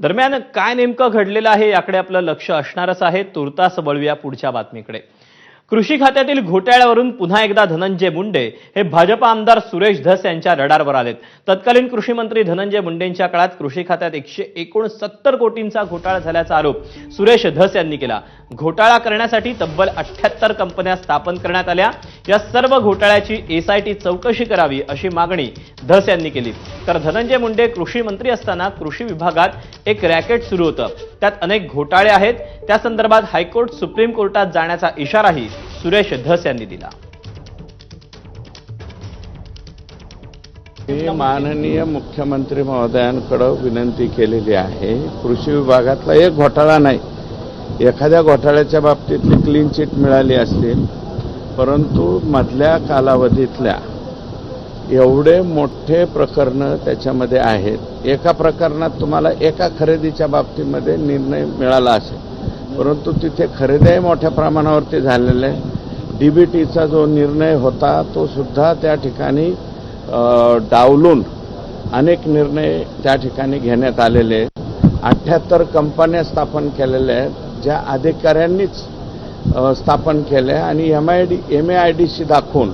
दरम्यान काय नेमकं घडलेलं आहे याकडे आपलं लक्ष असणारच आहे. तुर्तास वळूया पुढच्या बातमीकडे. कृषी खात्यातील घोटाळ्यावरून पुन्हा एकदा धनंजय मुंडे हे भाजप आमदार सुरेश धस यांच्या रडारवर आलेत. तत्कालीन कृषी मंत्री धनंजय मुंडेंच्या काळात कृषी खात्यात एकशे एकोणसत्तर कोटींचा घोटाळा झाल्याचा आरोप सुरेश धस यांनी केला. घोटाळा करण्यासाठी तब्बल अठ्ठ्याहत्तर कंपन्या स्थापन करण्यात आल्या. या सर्व घोटाळ्याची एसआयटी चौकशी करावी अशी मागणी धस यांनी केली. तर धनंजय मुंडे कृषी मंत्री असताना कृषी विभागात एक रॅकेट सुरू होतं. त्यात अनेक घोटाळे आहेत. त्या संदर्भात हायकोर्ट सुप्रीम कोर्टात जाण्याचा इशाराही सुरेश धस यांनी दिला. मी माननीय मुख्यमंत्री महोदयांकडं विनंती केलेली आहे. कृषी विभागातला एक घोटाळा नाही. एखाद्या घोटाळ्याच्या बाबतीतली क्लीन चिट मिळाली असतील परंतु मधल्या कालावधीतल्या एवढे मोठे प्रकरणं त्याच्यामध्ये आहेत. एका प्रकरणात तुम्हाला एका खरेदीच्या बाबतीमध्ये निर्णय मिळाला असेल परंतु तिथे खरेद्याही मोठ्या प्रमाणावरती झालेल्या आहे. डीबीटीचा जो निर्णय होता तो सुद्धा त्या ठिकाणी डावलून अनेक निर्णय त्या ठिकाणी घेण्यात आलेले. अठ्ठ्याहत्तर कंपन्या स्थापन केलेल्या आहेत ज्या अधिकाऱ्यांनीच स्थापन केल्या आणि M I D M A I D C दाखवून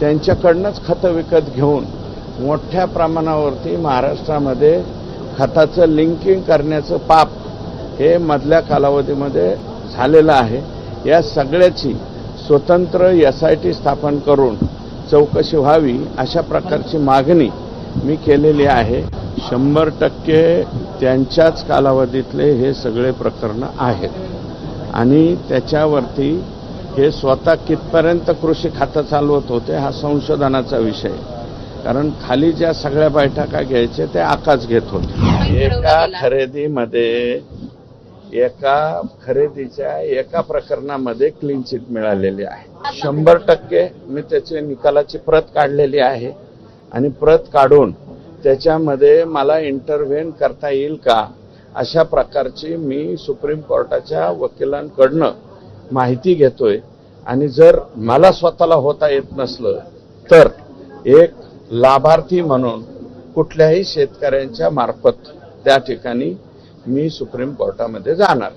त्यांच्याकडनंच खतं विकत घेऊन मोठ्या प्रमाणावरती महाराष्ट्रामध्ये खताचं लिंकिंग करण्याचं पाप हे मधल्या कालावधीमध्ये झालेलं आहे. या सगळ्याची स्वतंत्र एस आय टी स्थापन करून चौकशी व्हावी अशा प्रकारची मागणी मी केलेली आहे. शंभर टक्के त्यांच्याच कालावधीतले हे सगळे प्रकरणं आहेत. आणि त्याच्यावरती हे स्वतः कितपर्यंत कृषी खातं चालवत होते हा संशोधनाचा विषय. कारण खाली ज्या सगळ्या बैठका घ्यायचे ते आकाश घेत होते एका खरेदीमध्ये एका खरेदीच्या एका प्रकरणामध्ये क्लीन चिट मिळालेली आहे. शंभर टक्के मी त्याची निकालाची प्रत काढलेली आहे. आणि प्रत काढून त्याच्यामध्ये मला इंटरव्हेन करता येईल का? अशा प्रकारची मी सुप्रीम कोर्टाच्या वकिलांकडनं माहिती घेतोय. आणि जर मला स्वतःला होता येत नसलं तर एक लाभार्थी म्हणून कुठल्याही शेतकऱ्यांच्या मार्फत त्या ठिकाणी मी सुप्रीम कोर्टामध्ये जाणार.